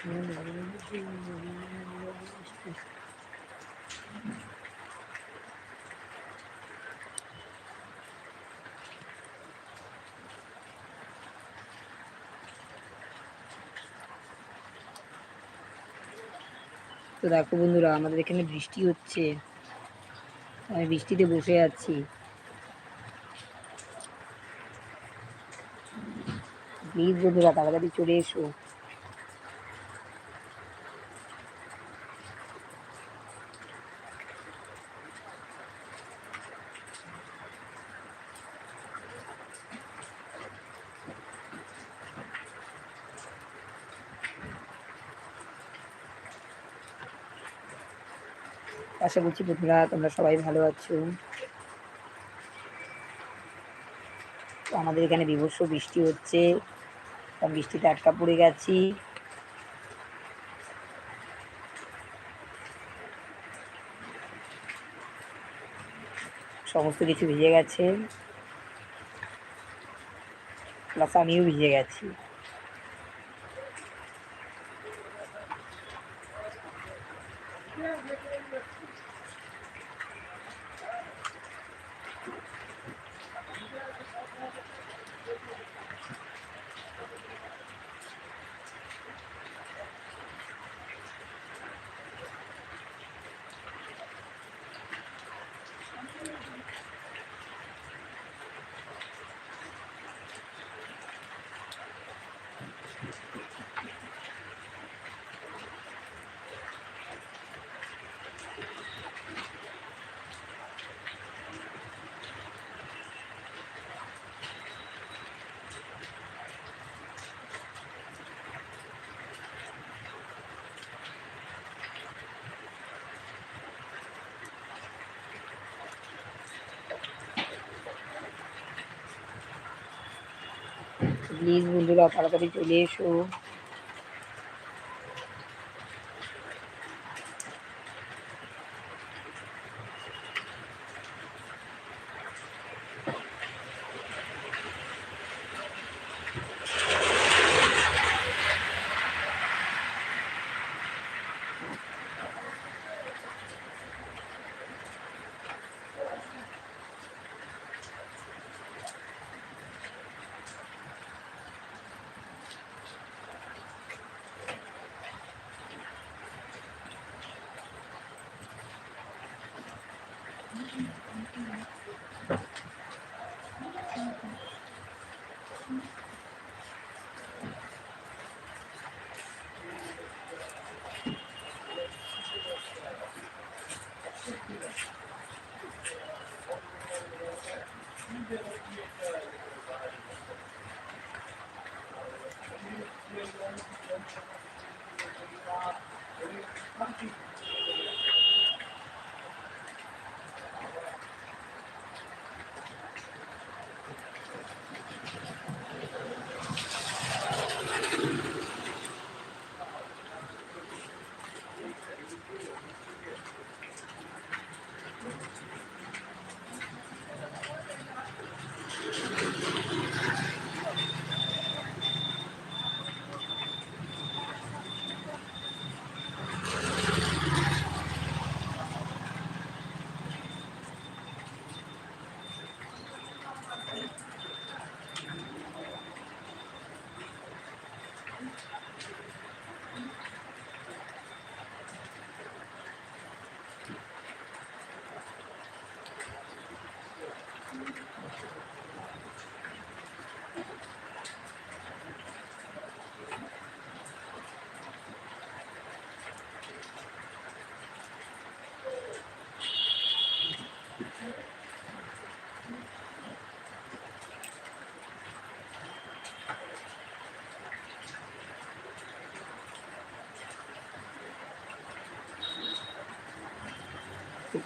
তো দেখো বন্ধুরা, আমাদের এখানে বৃষ্টি হচ্ছে। আমি বৃষ্টিতে বসে আছি। প্লিজ বন্ধুরা, তাড়াতাড়ি চলে এসো। আশা করছি বন্ধুরা তোমরা সবাই ভালো আছো। তো আমাদের এখানে বিভৎস বৃষ্টি হচ্ছে। বৃষ্টিতে আটকা পড়ে গেছি। সমস্ত কিছু ভিজে গেছে। প্লাস আমিও ভিজে গেছি। প্লিজ বন্ধুরা তাড়াতাড়ি চলে এসো।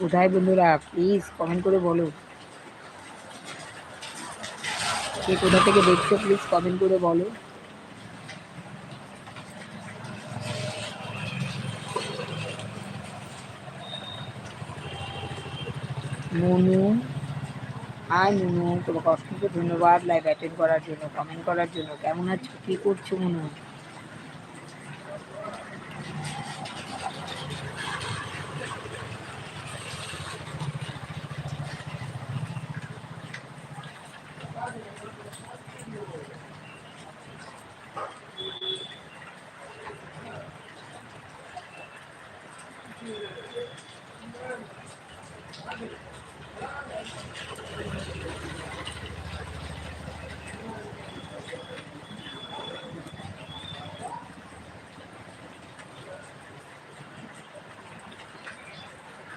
কোথায় বন্ধুরা প্লিজ কমেন্ট করে বলো। কে কোথা থেকে দেখছ প্লিজ কমেন্ট করে বলো। মনু হাই মনু তোমাকে অসংখ্য ধন্যবাদ লাইভ অ্যাটেন্ড করার জন্য কমেন্ট করার জন্য। কেমন আছো? কী করছ, মনু?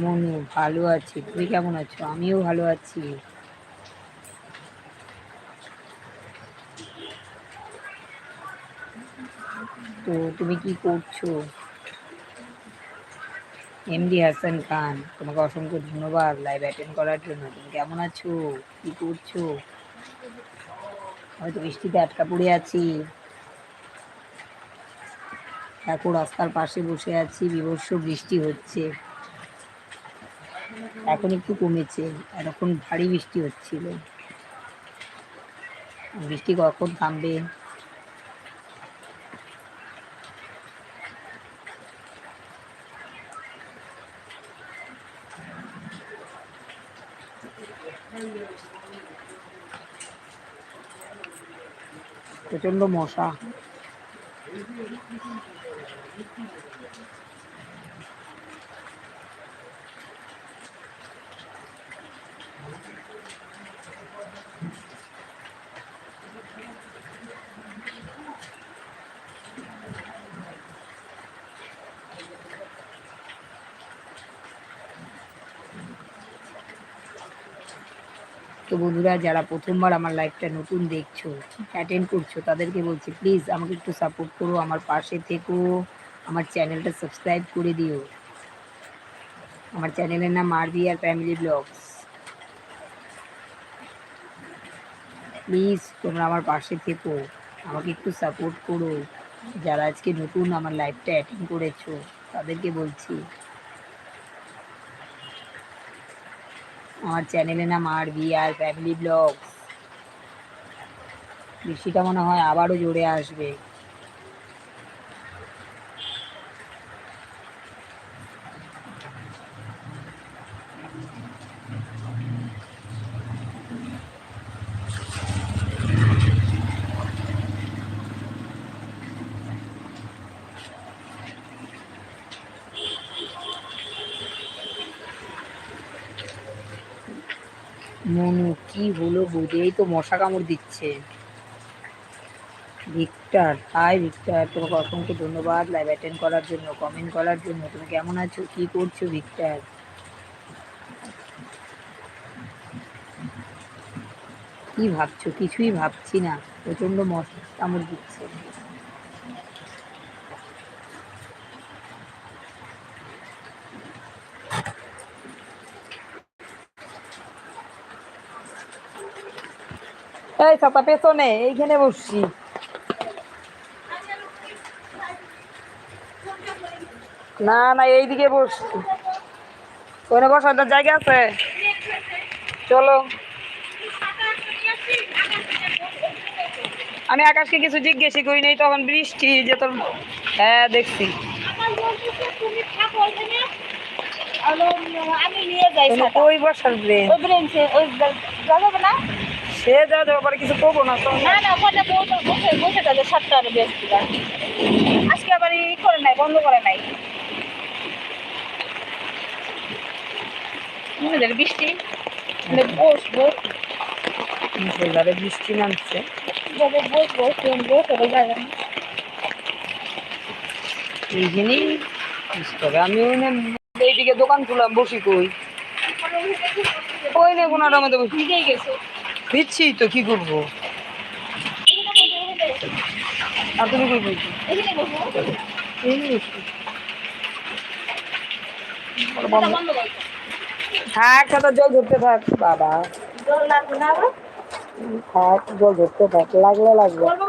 মনু ভালো আছি। তুমি কেমন আছো? আমিও ভালো আছি। তো তুমি কি করছ? এমডি হাসান খান তোমাকে অসংখ্য ধন্যবাদ লাইভ অ্যাটেন্ড করার জন্য। তুমি কেমন আছো? কি করছ? হয়তো বৃষ্টিতে আটকা পড়ে আছি। দেখো, রাস্তার পাশে বসে আছি বিভৎস বৃষ্টি হচ্ছে। এখন একটু কমেছে, এতক্ষণ ভারী বৃষ্টি হচ্ছিল। বৃষ্টি কখন থামবে? প্রচণ্ড মশা। তো বন্ধুরা, যারা প্রথমবার আমার লাইভটা নতুন দেখছ অ্যাটেন্ড করছ, তাদেরকে বলছি প্লিজ আমাকে একটু সাপোর্ট করো, আমার পাশে থেকো, আমার চ্যানেলটা সাবস্ক্রাইব করে দিও। আমার চ্যানেলের নাম আরবি আর ফ্যামিলি ব্লগস প্লিজ তোমরা আমার পাশে থেকো, আমাকে একটু সাপোর্ট করো। যারা আজকে নতুন আমার লাইভটা অ্যাটেন্ড করেছ, তাদেরকে বলছি আমার চ্যানেলে নাম R B R family blogs বৃষ্টিটা মনে হয় আবারও জোরে আসবে। মনু, কি হলো বুঝেই তো মশা কামড় দিচ্ছে। ভিক্টর, হাই ভিক্টর, তোমাকে অসংখ্য ধন্যবাদ লাইভ অ্যাটেন্ড করার জন্য কমেন্ট করার জন্য। তুমি কেমন আছো? কি করছ ভিক্টর? কি ভাবছ? কিছুই ভাবছি না। প্রচণ্ড মশা কামড় দিচ্ছে। এই ছাতা পেছনে এইখানে বসছি। না না এইদিকে বসছি। ওখানে বসার জায়গা আছে। চলো। আমি আকাশকে কিছু জিজ্ঞেসই করি নাই তখন বৃষ্টি যে তোর হ্যাঁ দেখছি। কই বসার ব্রেন ওই ব্রেঞ্চে ওই না? সে যা যাবে পরে কিছু করব না তো। না না ওখানে বসে বসে থাকে সাতটার বেশটা আজকে আবার ই করে নাই বন্ধ করে নাই। বৃষ্টি বসবো বৃষ্টি নামছে। বসবো তবে এইখানেই আমি ওই এইদিকে দোকান খুললাম বসি কই? ওই না কোনাটার মধ্যে বসি। গেছে। দিচ্ছি, তো কি করব? থাক, সাথে জল ধরতে থাক, বাবা। থাক, জল ধরতে থাক, লাগলে তো করলাম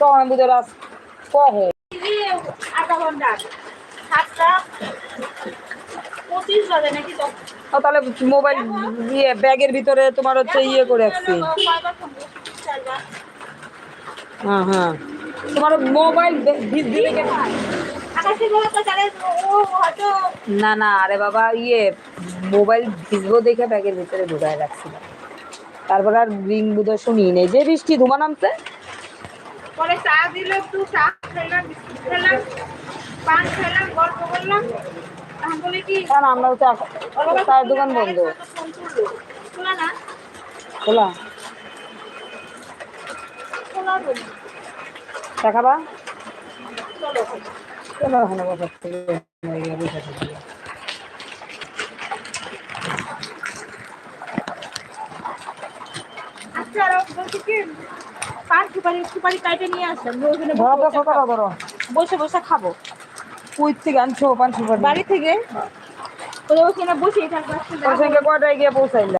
তখন আমি তো রাস কহে? আধা ঘণ্টা সাতটা। পঁচিশ বাজে নাকি ও তাহলে মোবাইল ইয়ে ব্যাগের ভিতরে তোমার হচ্ছে ইয়ে করে রাখছি। হ্যাঁ হ্যাঁ। তোমার মোবাইল না না আরে বাবা ইয়ে মোবাইল ভিজবো দেখে ব্যাগের ভিতরে ঢুকায় রাখছিলাম। তারপর আর রিং বুধ শুনি নেই। যে বৃষ্টি ধুমা নামছে। পরে চা দিল একটু চা খেলাম বিস্কুট খেলাম পান খেলাম গল্প করলাম। কারণ আমরাও চা চায়ের দোকান বন্ধ। খোলা শোনা বলি চা খাবা চলো। চলো ওখানে বসে। বসে থাকি। আচ্ছা আর বলছি কি পান সুপারি সুপারি কাটে নিয়ে আসলাম ওখানে ধরো বসে বসো ধরো ধরো। বসে বসে খাব। কুই থেকে আনছো পাঁচ সুপারি বাড়ি থেকে? ওরা ওখানে বসে এখানে কয়টায় গিয়ে পৌঁছাইলা